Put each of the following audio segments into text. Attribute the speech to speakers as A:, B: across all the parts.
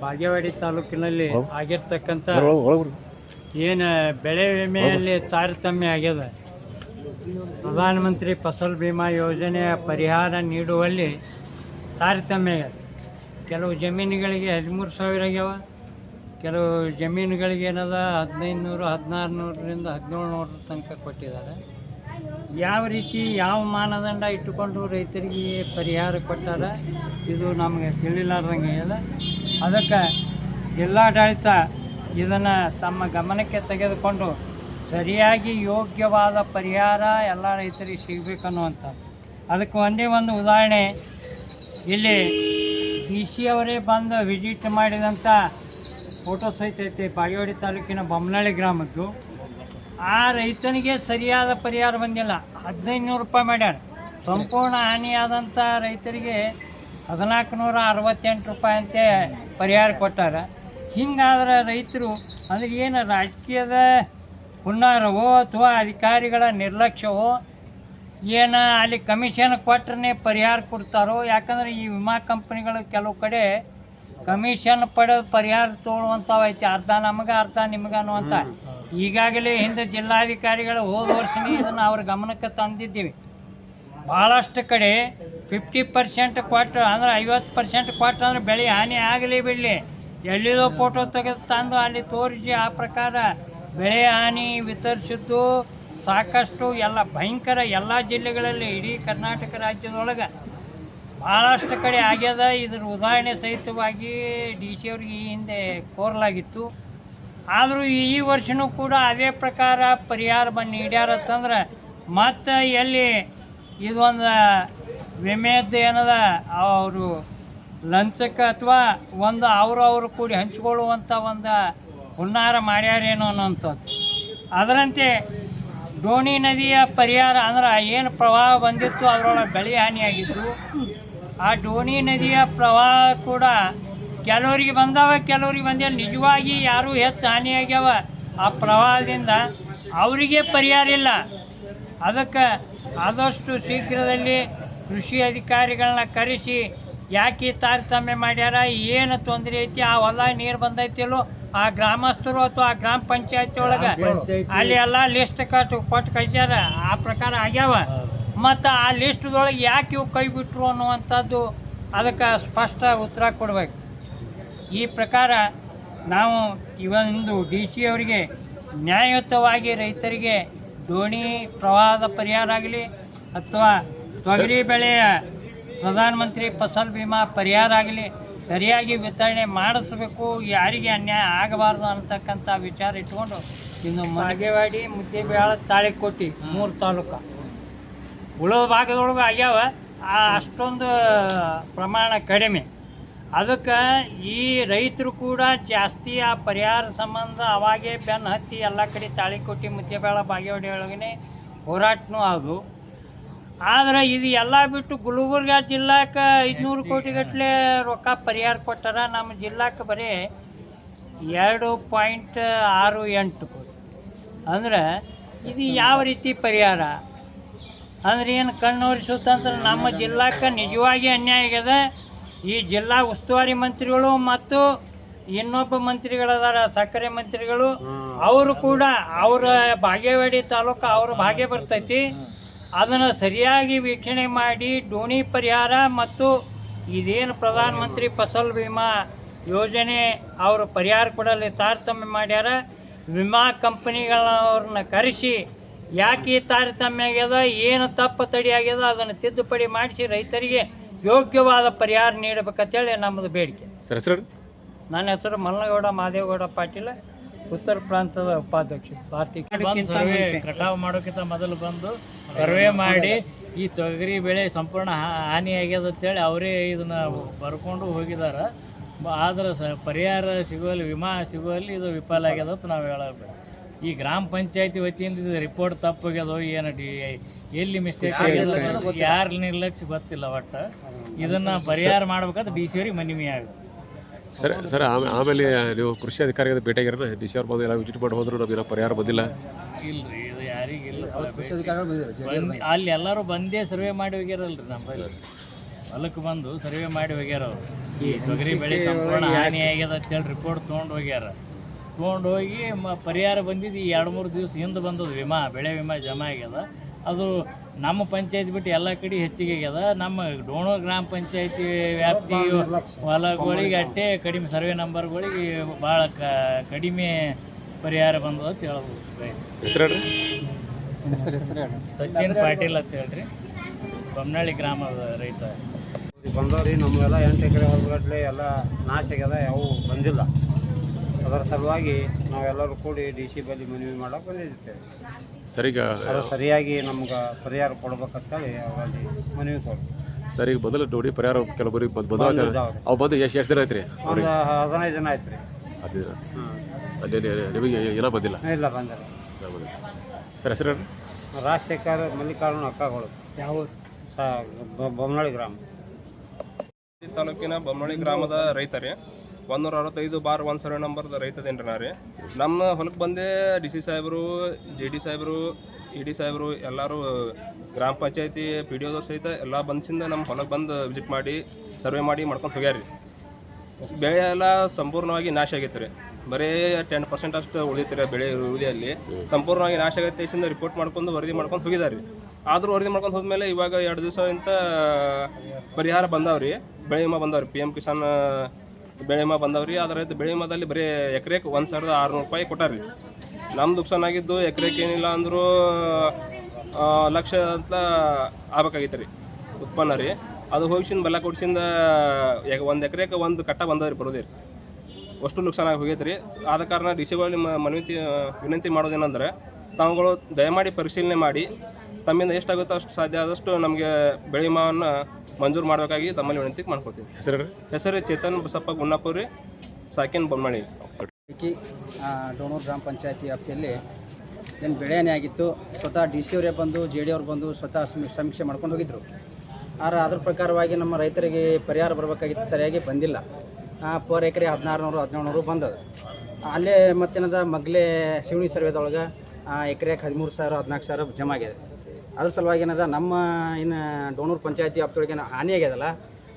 A: ಬಾಗೇವಾಡಿ ತಾಲೂಕಿನಲ್ಲಿ ಆಗಿರ್ತಕ್ಕಂಥ ಏನು ಬೆಳೆ ವಿಮೆಯಲ್ಲಿ ತಾರತಮ್ಯ ಆಗ್ಯದ ಪ್ರಧಾನಮಂತ್ರಿ ಫಸಲ್ ಭೀಮಾ ಯೋಜನೆಯ ಪರಿಹಾರ ನೀಡುವಲ್ಲಿ ತಾರತಮ್ಯ ಆಗ್ಯದ ಕೆಲವು ಜಮೀನುಗಳಿಗೆ ಹದಿಮೂರು ಸಾವಿರ ಆಗ್ಯಾವ. ಕೆಲವು ಜಮೀನುಗಳಿಗೆ ಏನದ ಹದಿನೈದು ನೂರು ಹದಿನಾರು ನೂರರಿಂದ ಹದಿನೇಳು ನೂರ ತನಕ ಕೊಟ್ಟಿದ್ದಾರೆ. ಯಾವ ರೀತಿ ಯಾವ ಮಾನದಂಡ ಇಟ್ಟುಕೊಂಡು ರೈತರಿಗೆ ಪರಿಹಾರ ಕೊಟ್ಟಾರ, ಇದು ನಮಗೆ ತಿಳಿಲಾರ್ದಂಗೆ ಅದ ಅದಕ್ಕೆ ಜಿಲ್ಲಾಡಳಿತ ಇದನ್ನು ತಮ್ಮ ಗಮನಕ್ಕೆ ತೆಗೆದುಕೊಂಡು ಸರಿಯಾಗಿ ಯೋಗ್ಯವಾದ ಪರಿಹಾರ ಎಲ್ಲ ರೈತರಿಗೆ ಸಿಗಬೇಕನ್ನುವಂಥ ಅದಕ್ಕೆ ಒಂದೇ ಒಂದು ಉದಾಹರಣೆ. ಇಲ್ಲಿ ಡಿ ಸಿ ಅವರೇ ಬಂದು ವಿಸಿಟ್ ಮಾಡಿದಂಥ ಫೋಟೋ ಸಹಿತ ಐತೆ, ಬಾಗೇವಾಡಿ ತಾಲೂಕಿನ ಬೊಮ್ಮನಹಳ್ಳಿ ಗ್ರಾಮದ್ದು. ಆ ರೈತನಿಗೆ ಸರಿಯಾದ ಪರಿಹಾರ ಬಂದಿಲ್ಲ. ಹದಿನೈದು ನೂರು ರೂಪಾಯಿ ಮಾಡ್ಯಾರ ಸಂಪೂರ್ಣ ಹಾನಿಯಾದಂಥ ರೈತರಿಗೆ ಹದಿನಾಲ್ಕು ನೂರ ಅರವತ್ತೆಂಟು ರೂಪಾಯಿ ಅಂತೆ ಪರಿಹಾರ ಕೊಟ್ಟಾರ. ಹಿಂಗಾದ್ರೆ ರೈತರು ಅಂದ್ರೆ ಏನು ರಾಜಕೀಯದ ಹುನ್ನಾರವೋ ಅಥವಾ ಅಧಿಕಾರಿಗಳ ನಿರ್ಲಕ್ಷ್ಯವೋ ಏನು ಅಲ್ಲಿ ಕಮಿಷನ್ ಕೊಟ್ರೆ ಪರಿಹಾರ ಕೊಡ್ತಾರೋ? ಯಾಕಂದ್ರೆ ಈ ವಿಮಾ ಕಂಪ್ನಿಗಳು ಕೆಲವು ಕಡೆ ಕಮಿಷನ್ ಪಡೆದು ಪರಿಹಾರ ತೊಗೊಳುವಂಥವು ಐತಿ. ಅರ್ಧ ನಮಗೆ, ಅರ್ಧ ನಿಮಗೆ ಅನ್ನುವಂಥ ಈಗಾಗಲೇ ಹಿಂದೆ ಜಿಲ್ಲಾಧಿಕಾರಿಗಳು ಹೋದ ವರ್ಷನೇ ಇದನ್ನು ಅವ್ರ ಗಮನಕ್ಕೆ ತಂದಿದ್ದೀವಿ. ಭಾಳಷ್ಟು ಕಡೆ ಫಿಫ್ಟಿ ಪರ್ಸೆಂಟ್ ಕೊಟ್ಟು ಅಂದ್ರೆ ಐವತ್ತು ಪರ್ಸೆಂಟ್ ಕೊಟ್ಟು ಅಂದ್ರೆ ಬೆಳೆ ಹಾನಿ ಆಗಲಿ ಬಿಡಲಿ. ಎಲ್ಲಿದೋ ಫೋಟೋ ತೆಗೆದು ತಂದು ಅಲ್ಲಿ ತೋರಿಸಿ ಆ ಪ್ರಕಾರ ಬೆಳೆ ಹಾನಿ ವಿತರಿಸಿದ್ದು ಸಾಕಷ್ಟು ಎಲ್ಲ ಭಯಂಕರ ಎಲ್ಲ ಜಿಲ್ಲೆಗಳಲ್ಲಿ ಇಡೀ ಕರ್ನಾಟಕ ರಾಜ್ಯದೊಳಗೆ. ಭಾಳಷ್ಟು ಕಡೆ ಆಗ್ಯದ. ಇದ್ರ ಉದಾಹರಣೆ ಸಹಿತವಾಗಿ ಡಿ ಸಿ ಅವ್ರಿಗೆ ಈ ಹಿಂದೆ ಕೋರಲಾಗಿತ್ತು. ಆದರೂ ಈ ವರ್ಷನೂ ಕೂಡ ಅದೇ ಪ್ರಕಾರ ಪರಿಹಾರ ಬಂದು ನೀಡ್ಯಾರತ್ತಂದ್ರೆ ಮತ್ತು ಎಲ್ಲಿ ಇದೊಂದು ವಿಮೆದ್ದು ಏನದ, ಅವರು ಲಂಚಕ್ಕೆ ಅಥವಾ ಒಂದು ಅವರು ಅವರು ಕೂಡಿ ಹಂಚಿಕೊಳ್ಳುವಂಥ ಒಂದು ಹುನ್ನಾರ ಮಾಡ್ಯಾರೇನೋ ಅನ್ನೋಂಥದ್ದು. ಅದರಂತೆ ಡೋಣಿ ನದಿಯ ಪರಿಹಾರ ಅಂದ್ರೆ ಏನು ಪ್ರವಾಹ ಬಂದಿತ್ತು ಅದರೊಳಗೆ ಬೆಳೆ ಹಾನಿಯಾಗಿತ್ತು ಆ ಡೋಣಿ ನದಿಯ ಪ್ರವಾಹ ಕೂಡ ಕೆಲವರಿಗೆ ಬಂದಾವ ಕೆಲವ್ರಿಗೆ ಬಂದಿಲ್ಲ. ನಿಜವಾಗಿ ಯಾರು ಹೆಚ್ಚು ಹಾನಿಯಾಗ್ಯಾವ ಆ ಪ್ರವಾಹದಿಂದ. ಅವರಿಗೆ ಪರಿಹಾರ ಇಲ್ಲ. ಅದಕ್ಕೆ ಆದಷ್ಟು ಶೀಘ್ರದಲ್ಲಿ ಕೃಷಿ ಅಧಿಕಾರಿಗಳನ್ನ ಕರೆಸಿ ಯಾಕೆ ಈ ತಾರತಮ್ಯ ಮಾಡ್ಯಾರ ಏನು ತೊಂದರೆ ಐತಿ ಆ ಹೊಲ ನೀರು ಬಂದೈತಿಲ್ಲೋ ಆ ಗ್ರಾಮಸ್ಥರು ಅಥವಾ ಆ ಗ್ರಾಮ ಪಂಚಾಯತಿ ಒಳಗೆ ಅಲ್ಲಿ ಎಲ್ಲ ಲಿಸ್ಟ್ ಕಟ್ಟು ಕೊಟ್ಟು ಕಳಿಸ್ಯಾರ. ಆ ಪ್ರಕಾರ ಆಗ್ಯಾವ. ಮತ್ತು ಆ ಲಿಸ್ಟ್ದೊಳಗೆ ಯಾಕೆ ಇವು ಕೈ ಬಿಟ್ರು ಅನ್ನುವಂಥದ್ದು ಅದಕ್ಕೆ ಸ್ಪಷ್ಟ ಉತ್ತರ ಕೊಡ್ಬೇಕು. ಈ ಪ್ರಕಾರ ನಾವು ಇವೊಂದು ಡಿ ಸಿ ಅವರಿಗೆ ನ್ಯಾಯಯುತವಾಗಿ ರೈತರಿಗೆ ದೋಣಿ ಪ್ರವಾಹದ ಪರಿಹಾರ ಆಗಲಿ ಅಥವಾ ತೊಗರಿ ಬೆಳೆಯ ಪ್ರಧಾನಮಂತ್ರಿ ಫಸಲ್ ಬಿಮಾ ಪರಿಹಾರ ಆಗಲಿ ಸರಿಯಾಗಿ ವಿತರಣೆ ಮಾಡಿಸ್ಬೇಕು, ಯಾರಿಗೆ ಅನ್ಯಾಯ ಆಗಬಾರ್ದು ಅಂತಕ್ಕಂಥ ವಿಚಾರ ಇಟ್ಕೊಂಡು ಇನ್ನು ಮಾಗೇವಾಡಿ ಮುದ್ದೇಬಿಹಾಳ ತಾಳಿಕೋಟಿ ಮೂರು ತಾಲೂಕು. ಉಳಿದ ಭಾಗದೊಳಗೆ ಆಗ್ಯಾವ. ಅಷ್ಟೊಂದು ಪ್ರಮಾಣ ಕಡಿಮೆ. ಅದಕ್ಕೆ ಈ ರೈತರು ಕೂಡ ಜಾಸ್ತಿ ಆ ಪರಿಹಾರ ಸಂಬಂಧ ಅವಾಗೇ ಬೆನ್ನು ಹತ್ತಿ ಎಲ್ಲ ಕಡೆ ತಾಳಿಕೋಟಿ ಮುದ್ದೆಬೇಳ ಬಾಗೇವಾಡಿ ಒಳಗನೆ ಹೋರಾಟನೂ ಅದು ಆದರೆ ಇದು ಎಲ್ಲ ಬಿಟ್ಟು ಗುಲ್ಬರ್ಗ ಜಿಲ್ಲಾಕ್ಕೆ ಐದುನೂರು ಕೋಟಿಗಟ್ಟಲೆ ರೊಕ್ಕ ಪರಿಹಾರ ಕೊಟ್ಟಾರ. ನಮ್ಮ ಜಿಲ್ಲಾಕ್ಕೆ ಬರೀ ಎರಡು ಪಾಯಿಂಟ್ ಆರು ಎಂಟು ಕೋಟಿ. ಅಂದ್ರೆ ಇದು ಯಾವ ರೀತಿ ಪರಿಹಾರ? ಅಂದ್ರೆ ಏನು ಕಣ್ಣೋರಿಸುತ್ತಂದ್ರೆ ನಮ್ಮ ಜಿಲ್ಲಾಕ್ಕೆ ನಿಜವಾಗಿ ಅನ್ಯಾಯ ಆಗ್ಯದ. ಈ ಜಿಲ್ಲಾ ಉಸ್ತುವಾರಿ ಮಂತ್ರಿಗಳು ಮತ್ತು ಇನ್ನೊಬ್ಬ ಮಂತ್ರಿಗಳದಾರ ಸಕ್ಕರೆ ಮಂತ್ರಿಗಳು ಅವರು ಕೂಡ ಅವರ ಬಾಗೇವಾಡಿ ತಾಲೂಕು ಅವ್ರ ಭಾಗ್ಯ ಬರ್ತೈತಿ. ಅದನ್ನು ಸರಿಯಾಗಿ ವೀಕ್ಷಣೆ ಮಾಡಿ ಡೋಣಿ ಪರಿಹಾರ ಮತ್ತು ಇದೇನು ಪ್ರಧಾನಮಂತ್ರಿ ಫಸಲ್ ವಿಮಾ ಯೋಜನೆ ಅವರು ಪರಿಹಾರ ಕೊಡಲಿ ತಾರತಮ್ಯ ಮಾಡ್ಯಾರ. ವಿಮಾ ಕಂಪನಿಗಳವ್ರನ್ನ ಕರೆಸಿ ಯಾಕೆ ಈ ತಾರತಮ್ಯ ಆಗ್ಯದ ಏನು ತಪ್ಪು ತಡಿ ಆಗ್ಯದ ಅದನ್ನು ತಿದ್ದುಪಡಿ ಮಾಡಿಸಿ ರೈತರಿಗೆ ಯೋಗ್ಯವಾದ ಪರಿಹಾರ ನೀಡಬೇಕಂತೇಳಿ ನಮ್ಮದು ಬೇಡಿಕೆ.
B: ಸರ್ ಹೆಸರು
A: ನನ್ನ ಹೆಸರು ಮಲ್ಲಗೌಡ ಮಾದೇವಗೌಡ ಪಾಟೀಲ ಉತ್ತರ ಪ್ರಾಂತದ ಉಪಾಧ್ಯಕ್ಷ. ಭಾರತೀಯ
C: ಸರ್ವೆ ಕಟಾವು ಮಾಡೋಕ್ಕಿಂತ ಮೊದಲು ಬಂದು ಸರ್ವೆ ಮಾಡಿ ಈ ತೊಗರಿ ಬೆಳೆ ಸಂಪೂರ್ಣ ಹಾನಿ ಆಗ್ಯದ ಅಂತೇಳಿ ಅವರೇ ಇದನ್ನ ಬರ್ಕೊಂಡು ಹೋಗಿದ್ದಾರೆ ಆದ್ರೆ ಸ ಪರಿಹಾರ ಸಿಗುವಲ್ಲಿ ವಿಮಾ ಸಿಗುವಲ್ಲಿ ಇದು ವಿಫಲ ಆಗ್ಯದ ಅಂತ ನಾವು ಹೇಳಬೇಕು. ಈ ಗ್ರಾಮ ಪಂಚಾಯತಿ ವತಿಯಿಂದ ಇದು ರಿಪೋರ್ಟ್ ತಪ್ಪಾಗ್ಯದೋ ಏನು ಡಿ ಎಲ್ಲಿ ಮಿಸ್ಟೇಕ್ ಯಾರ ನಿರ್ಲಕ್ಷ್ಯ? ಗೊತ್ತಿಲ್ಲ. ಒಟ್ಟು. ಇದನ್ನ ಪರಿಹಾರ ಮಾಡ್ಬೇಕಾದ್ರೆ ಡಿ ಸಿ ಅವ್ರಿಗೆ ಮನವಿ ಆಗುತ್ತೆ.
B: ಸರ್ ಸರ್ ಆಮೇಲೆ ನೀವು ಕೃಷಿ ಅಧಿಕಾರಿಗಳ ಭೇಟಿಯಾಗಿರ ಡಿ ಸಿ ಅವ್ರು ಬಂದು ಎಲ್ಲ ವಿಸಿಟ್ ಮಾಡಿ ಹೋದ್ರು ನಮಗೆ ಪರಿಹಾರ ಬಂದಿಲ್ಲ.
C: ಇಲ್ರಿ ಇದು ಯಾರಿಗಿಲ್ಲ ಅಲ್ಲಿ ಎಲ್ಲರೂ ಬಂದೇ ಸರ್ವೆ ಮಾಡಿ ಹೋಗ್ಯಾರಲ್ರಿ ನಮ್ಮಲ್ಲಿ. ಹೊಲಕ್ಕೆ ಬಂದು ಸರ್ವೆ ಮಾಡಿ ಹೋಗ್ಯಾರ ಅವ್ರು. ಈ ತೊಗರಿ ಬೆಳೆ ಸಂಪೂರ್ಣ ಹಾನಿ ಆಗ್ಯದ ಅಂತೇಳಿ ರಿಪೋರ್ಟ್ ತೊಗೊಂಡು ಹೋಗ್ಯಾರ. ತೊಗೊಂಡು ಹೋಗಿ ಮ ಪರಿಹಾರ ಬಂದಿದ್ದು ಈ ಎರಡು ಮೂರು ದಿವಸ ಹಿಂದೆ ಬಂದದ ವಿಮಾ ಬೆಳೆ ವಿಮಾ ಜಮಾ ಆಗ್ಯದ. ಅದು ನಮ್ಮ ಪಂಚಾಯತ್ ಬಿಟ್ಟು ಎಲ್ಲ ಕಡೆ ಹೆಚ್ಚಿಗೆ ಆಗ್ಯದ. ನಮ್ಮ ಡೋಣೋ ಗ್ರಾಮ ಪಂಚಾಯತಿ ವ್ಯಾಪ್ತಿ ಹೊಲಗಳಿಗೆ ಅಟ್ಟೆ ಕಡಿಮೆ ಸರ್ವೆ ನಂಬರ್ಗಳಿಗೆ ಭಾಳ ಕ ಕಡಿಮೆ ಪರಿಹಾರ ಬಂದದ ಅಂತ ಹೇಳ್ಬೋದು ಸಚಿನ್ ಪಾಟೀಲ್ ಅಂತ ಹೇಳ್ರಿ. ಬೊಮ್ಮನಹಳ್ಳಿ ಗ್ರಾಮದ ರೈತ.
D: ಬಂದವ್ರಿ ನಮಗೆಲ್ಲ ಎಂಟು ಎಕರೆ ಹೊಲಗಟ್ಟಲೆ ಎಲ್ಲ ನಾಶ ಆಗ್ಯದ ಯಾವ ಬಂದಿಲ್ಲ. ಅದರ ಸಲುವಾಗಿ ನಾವೆಲ್ಲರೂ ಕೂಡಿ ಡಿ ಸಿ ಬಳಿ ಮನವಿ ಮಾಡಕ್ಕೆ ಬಂದಿದ್ದೇವೆ.
B: ಸರಿಗ
D: ಅದು ಸರಿಯಾಗಿ ನಮ್ಗೆ ಪರಿಹಾರ ಕೊಡ್ಬೇಕಂತೇಳಿ ಅವರಲ್ಲಿ ಮನವಿ ಕೊಡ್ತೀವಿ.
B: ಸರಿ ಬದಲು ನೋಡಿ ಪರಿಹಾರ ಕೆಲವರಿಗೆ ಬಂದು ಬಂದ
D: ಬಂದಿದ್ದಾವ್ರಿ.
B: ಅವು ಬಂದು ಎಷ್ಟು ಎಷ್ಟು ದಿನ ಐತ್ರಿ
D: ಒಂದು ಹದಿನೈದು ಜನ ಆಯ್ತು ರೀ
B: ಅಲ್ಲಿ ನಿಮಗೆ ಏನೋ ಬಂದಿಲ್ಲ?
D: ಇಲ್ಲ ಬಂದಿಲ್ಲ.
B: ಏನೋ ಬಂದಿಲ್ಲ. ಸರ್ ಹೆಸರು
D: ರಾಜಶೇಖರ್ ಮಲ್ಲಿಕಾರ್ಜುನ ಅಕ್ಕಗಳು.
A: ಯಾವ
D: ಸ ಬೊ- ಬೊಮ್ಮನಹಳ್ಳಿ ಗ್ರಾಮ.
E: ತಾಲೂಕಿನ ಬೊಮ್ಮಳಿ ಗ್ರಾಮದ ರೈತರೇ ಒಂದೂರ ಅರವತ್ತೈದು ಬಾರ್ ಒಂದು ಸರ್ವೆ ನಂಬರ್ದ ರೈತದೇನ್ರಿ ನಾ ರೀ ನಮ್ಮ ಹೊಲಕ್ಕೆ ಬಂದೆ ಡಿ ಸಿ ಸಾಹೇಬರು, ಜೆ ಡಿ ಸಾಹೇಬರು ಇ ಡಿ ಸಾಹೇಬರು, ಎಲ್ಲರೂ ಗ್ರಾಮ ಪಂಚಾಯತಿ, ಪಿ ಡಿ ಒದವ್ರು ಸಹಿತ ಎಲ್ಲ ಬಂದ್ಸಿಂದ ನಮ್ಮ ಹೊಲಕ್ಕೆ ಬಂದು ವಿಸಿಟ್ ಮಾಡಿ ಸರ್ವೆ ಮಾಡಿ ಮಾಡ್ಕೊಂಡು ಹೋಗ್ಯಾರಿ ಬೆಳೆ ಎಲ್ಲ ಸಂಪೂರ್ಣವಾಗಿ ನಾಶ ಆಗೈತೆ ರೀ ಬರೀ ಟೆನ್ ಪರ್ಸೆಂಟ್ ಅಷ್ಟು ಉಳಿದೈತೆ ಬೆಳೆ ಉಳಿಯಲ್ಲಿ. ಸಂಪೂರ್ಣವಾಗಿ ನಾಶ ಆಗೈತೆ ಇಷ್ಟಿಂದ ರಿಪೋರ್ಟ್ ಮಾಡ್ಕೊಂಡು ವರದಿ ಮಾಡ್ಕೊಂಡು ಹೋಗಿದ್ದಾರೆ ಆದರೂ ವರದಿ ಮಾಡ್ಕೊಂಡು ಹೋದ್ಮೇಲೆ ಇವಾಗ ಎರಡು ದಿವಸ ಇಂತ ಪರಿಹಾರ ಬಂದಾವ್ರಿ. ಬೆಳೆ ವಿಮಾ ಬಂದಾವ್ರಿ. ಪಿ ಎಂ ಕಿಸಾನ್ ಬೆಳೆ ವಿಮಾ ಬಂದಾವ್ರಿ. ಇದು ಬೆಳೆ ವಿಮಾದಲ್ಲಿ ಬರೀ ಎಕರೆಗೆ ಒಂದು ಸಾವಿರದ ಆರುನೂರು ರೂಪಾಯಿ ಕೊಟ್ಟಾರ್ರಿ ನಮ್ಮ ನುಕ್ಸಾನ್ ಆಗಿದ್ದು ಎಕರೆಗೆ ಏನಿಲ್ಲ ಅಂದರೂ ಲಕ್ಷ ಅಂತ ಆಗ್ಬೇಕಾಗಿತ್ತು ರೀ ಉತ್ಪನ್ನ ರೀ. ಅದು ಹೋಗಿಸಿಂದ ಬೆಲ್ಲ ಕೊಡ್ಸಿಂದ ಒಂದು ಎಕರೆಗೆ ಒಂದು ಕಟ್ಟ ಬಂದವ್ರಿ ಬರೋದೇ ರೀ. ಅಷ್ಟು ನುಕ್ಸಾನ ಆಗಿ ಹೋಗೈತೆ ರೀ. ಆದ ಕಾರಣ ಡಿ ನಿಮ್ಮ ಮನವಿ, ವಿನಂತಿ ಮಾಡೋದೇನಂದ್ರೆ, ತಾವುಗಳು ದಯಮಾಡಿ ಪರಿಶೀಲನೆ ಮಾಡಿ ತಮ್ಮಿಂದ ಎಷ್ಟಾಗುತ್ತೋ ಅಷ್ಟು ಸಾಧ್ಯ ಆದಷ್ಟು ನಮಗೆ ಬೆಳೆ ವಿಮಾವನ್ನು ಮಂಜೂರು ಮಾಡಬೇಕಾಗಿ ತಮ್ಮಲ್ಲಿ ವಿನಂತಿ ಮಾಡ್ಕೊತೀವಿ
B: ಹೆಸರು
E: ಹೆಸರು ಚೇತನ್ ಬಸಪ್ಪ ಗುಣ್ಣಾಪುರಿ ಸಾಕಿನ್ ಬೊಮ್ಮಳಿ.
F: ಇಕ್ಕಿ ಆ, ಡೋಣೂರು ಗ್ರಾಮ ಪಂಚಾಯತಿ ವ್ಯಾಪ್ತಿಯಲ್ಲಿ ಏನು ಬೆಳೆನೇ ಆಗಿತ್ತು ಸ್ವತಃ ಡಿ ಸಿ ಅವರೇ ಬಂದು ಜೆ ಡಿ ಅವ್ರು ಬಂದು ಸ್ವತಃ ಸಮೀಕ್ಷೆ ಮಾಡ್ಕೊಂಡು ಹೋಗಿದ್ರು. ಆದರೆ ಅದ್ರ ಪ್ರಕಾರವಾಗಿ ನಮ್ಮ ರೈತರಿಗೆ ಪರಿಹಾರ ಬರಬೇಕಾಗಿತ್ತು ಸರಿಯಾಗಿ ಬಂದಿಲ್ಲ. ಪರ್ ಎಕರೆ ಹದಿನಾರು ನೂರು ಹದಿನೇಳು ನೂರು ಬಂದದ. ಅಲ್ಲೇ ಮತ್ತೇನದ ಮಗ್ಲೇ ಶಿವಣಿ ಸರ್ವೇದೊಳಗೆ ಎಕರೆಗೆ ಹದಿಮೂರು ಸಾವಿರ ಹದಿನಾಲ್ಕು ಸಾವಿರ ಜಮಾ ಆಗಿದೆ ಅದ್ರ ಸಲುವಾಗಿ ಏನದ ನಮ್ಮ ಇನ್ನು ಡೋಣೂರು ಪಂಚಾಯತಿ ವ್ಯಾಪ್ತಿಯೊಳಗೆ ಏನು ಹಾನಿ ಆಗ್ಯದಲ್ಲ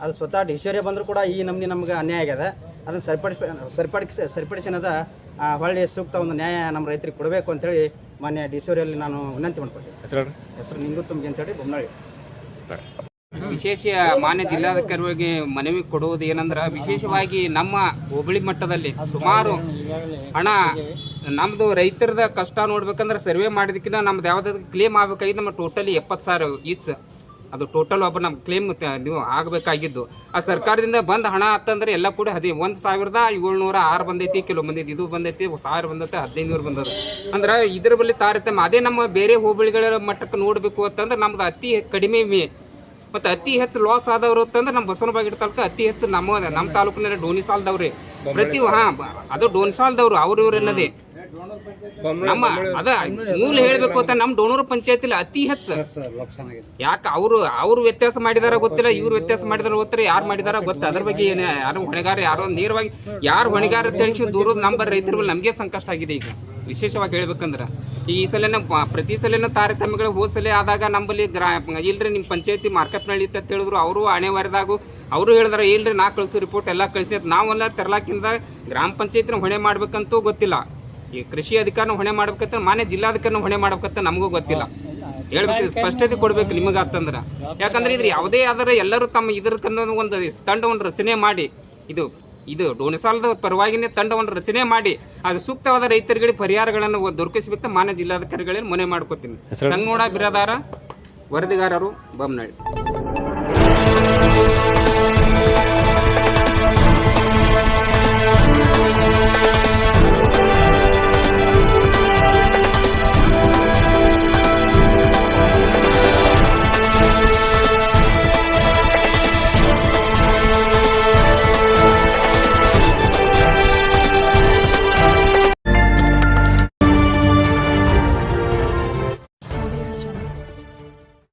F: ಅದು ಸ್ವತಃ ಡಿ ಸಿ ಬಂದರೂ ಕೂಡ ಈ ನಮ್ನಿ ನಮ್ಗೆ ಅನ್ಯಾಯ ಆಗ್ಯದ. ಅದನ್ನು ಸರಿಪಡಿಸ್ ಸರಿಪಡಿಸಿ ಸರಿಪಡಿಸಿನದ ಆ, ಹೊಳ್ಳಿ ಸೂಕ್ತ ಒಂದು ನ್ಯಾಯ ನಮ್ಮ ರೈತರಿಗೆ ಕೊಡಬೇಕು ಅಂತೇಳಿ ಮಾನ್ಯ ಡಿ ಸಿ ಅವರಲ್ಲಿ ನಾನು ವಿನಂತಿ ಮಾಡ್ಕೊತೀನಿ
B: ಹೆಸರು
F: ಹೆಸರು ನಿಂಗು ತುಂಬಿ ಅಂತೇಳಿ ಬೊಮ್ಮನಳ್ಳಿ
G: ವಿಶೇಷ ಮಾನ್ಯ ಜಿಲ್ಲಾಧಿಕಾರಿಗೆ ಮನವಿ ಕೊಡುವುದು ಏನಂದ್ರೆ ವಿಶೇಷವಾಗಿ ನಮ್ಮ ಹೋಬಳಿ ಮಟ್ಟದಲ್ಲಿ ಸುಮಾರು ಹಣ ನಮ್ಮದು ರೈತರದ ಕಷ್ಟ ನೋಡ್ಬೇಕಂದ್ರೆ ಸರ್ವೆ ಮಾಡಿದಕ್ಕಿಂತ ನಮ್ದು ಯಾವ್ದಾದ್ರು ಕ್ಲೇಮ್ ಆಗ್ಬೇಕಾಗಿದ್ದು ನಮ್ಮ ಟೋಟಲಿ ಎಪ್ಪತ್ತು ಸಾವಿರ ಈಚ್ ಅದು ಟೋಟಲ್ ಒಬ್ಬ ನಮ್ಮ ಕ್ಲೇಮ್ ನೀವು ಆಗಬೇಕಾಗಿದ್ದು. ಆ ಸರ್ಕಾರದಿಂದ ಬಂದ ಹಣ ಅಂತಂದ್ರೆ ಎಲ್ಲ ಕೂಡ ಹದಿ ಒಂದು ಸಾವಿರದ ಏಳ್ನೂರ ಆರು ಬಂದೈತಿ ಕೆಲವು ಬಂದೈತಿ ಇದು ಬಂದೈತಿ ಸಾವಿರ ಬಂದೈತೆ ಹದಿನೈದುನೂರು ಬಂದದ. ಅಂದ್ರೆ ಇದ್ರ ಬಳಿ ತಾರತಮ್ಯ ಅದೇ ನಮ್ಮ ಬೇರೆ ಹೋಬಳಿಗಳ ಮಟ್ಟಕ್ಕೆ ನೋಡಬೇಕು ಅಂತಂದ್ರೆ ನಮ್ದು ಅತಿ ಕಡಿಮೆ ಮೇ ಮತ್ತು ಅತಿ ಹೆಚ್ಚು ಲಾಸ್ ಆದವರು ಅಂತಂದ್ರೆ ನಮ್ಮ ಬಸವನಬಾಗಿಡ ತಾಲೂಕು ಅತಿ ಹೆಚ್ಚು ನಮ್ಮ ನಮ್ಮ ತಾಲೂಕಿನಲ್ಲಿ ಡೋನಿ ಸಾಲದವ್ರಿ ಪ್ರತಿ ಹಾಂ ಅದು ಡೋನಿ ಸಾಲದವ್ರು ಅವ್ರ ಇವ್ರು ಅನ್ನೋದೇ ನಮ್ಮ ಅದ ಮೂಲ ಹೇಳ್ಬೇಕು ಅಂತ ನಮ್ಮ ಡೋಣೂರು ಪಂಚಾಯತಿಲಿ ಅತಿ ಹೆಚ್ಚು. ಯಾಕೆ ಅವರು, ಅವ್ರು ವ್ಯತ್ಯಾಸ ಮಾಡಿದಾರ ಗೊತ್ತಿಲ್ಲ, ಇವ್ರು ವ್ಯತ್ಯಾಸ ಮಾಡಿದಾರ ಗೊತ್ತಿಲ್ಲ, ಯಾರು ಮಾಡಿದಾರ ಗೊತ್ತ ಅದ್ರ ಬಗ್ಗೆ ಏನು ಯಾರು ಹೊಣೆಗಾರ, ಯಾರೋ ನೇರವಾಗಿ, ಯಾರು ಹೊಣೆಗಾರ ತಿಳಿಸಿ ದೂರದ ನಂಬರ್ ರೈತರ ಮೇಲೆ ನಮಗೆ ಸಂಕಷ್ಟ ಆಗಿದೆ ಈಗ. ವಿಶೇಷವಾಗಿ ಹೇಳ್ಬೇಕಂದ್ರೆ, ಈ ಸಲನ ಪ್ರತಿ ಸಲನ ತಾರತಮ್ಯಗಳು ಹೋದ ಸಲ ಆದಾಗ ನಮ್ಮಲ್ಲಿ ಗ್ರಾ, ಇಲ್ರಿ ನಿಮ್ಮ ಪಂಚಾಯತಿ ಮಾರ್ಕೆಟ್ನಲ್ಲಿ ಅಂತ ಹೇಳಿದ್ರು, ಅವರು ಹಣೆ ವಾರದಾಗು ಅವರು ಹೇಳಿದಾರೆ, ಇಲ್ರಿ ನಾ ಕಳಿಸೋ ರಿಪೋರ್ಟ್ ಎಲ್ಲ ಕಳಿಸಿ ನಾವೆಲ್ಲ ತರ್ಲಾಕಿಂದ ಗ್ರಾಮ ಪಂಚಾಯತ್ನ ಹೊಣೆ ಮಾಡ್ಬೇಕಂತೂ ಗೊತ್ತಿಲ್ಲ. ಈ ಕೃಷಿ ಅಧಿಕಾರನ ಹೊಣೆ ಮಾಡ್ಬೇಕಂತ ಮಾನ್ಯ ಜಿಲ್ಲಾಧಿಕಾರನ ಹೊಣೆ ಮಾಡ್ಬೇಕಂತ ನಮಗೂ ಗೊತ್ತಿಲ್ಲ. ಹೇಳ್ಬೇಕು ಸ್ಪಷ್ಟತೆ ಕೊಡ್ಬೇಕು ನಿಮಗೆ ಅಂತಂದ್ರ. ಯಾಕಂದ್ರೆ ಇದ್ರ ಯಾವುದೇ ಆದ್ರೆ ಎಲ್ಲರೂ ತಮ್ಮ ಇದ್ರ ಒಂದು ತಂಡವನ್ನು ರಚನೆ ಮಾಡಿ ಇದು ಇದು ಡೋಣಿಸಾಲದ ಪರವಾಗಿನೇ ತಂಡವನ್ನು ರಚನೆ ಮಾಡಿ ಅದು ಸೂಕ್ತವಾದ ರೈತರಿಗೆ ಪರಿಹಾರಗಳನ್ನು ದೊರಕಿಸಬೇಕು ಮಾನ್ಯ ಜಿಲ್ಲಾಧಿಕಾರಿಗಳಲ್ಲಿ ಮನೆ ಮಾಡ್ಕೋತೀನಿ. ಸಂಗೋಡ ಬಿರಾದಾರ ವರದಿಗಾರರು ಬೊಮ್ಮನಹಳ್ಳಿ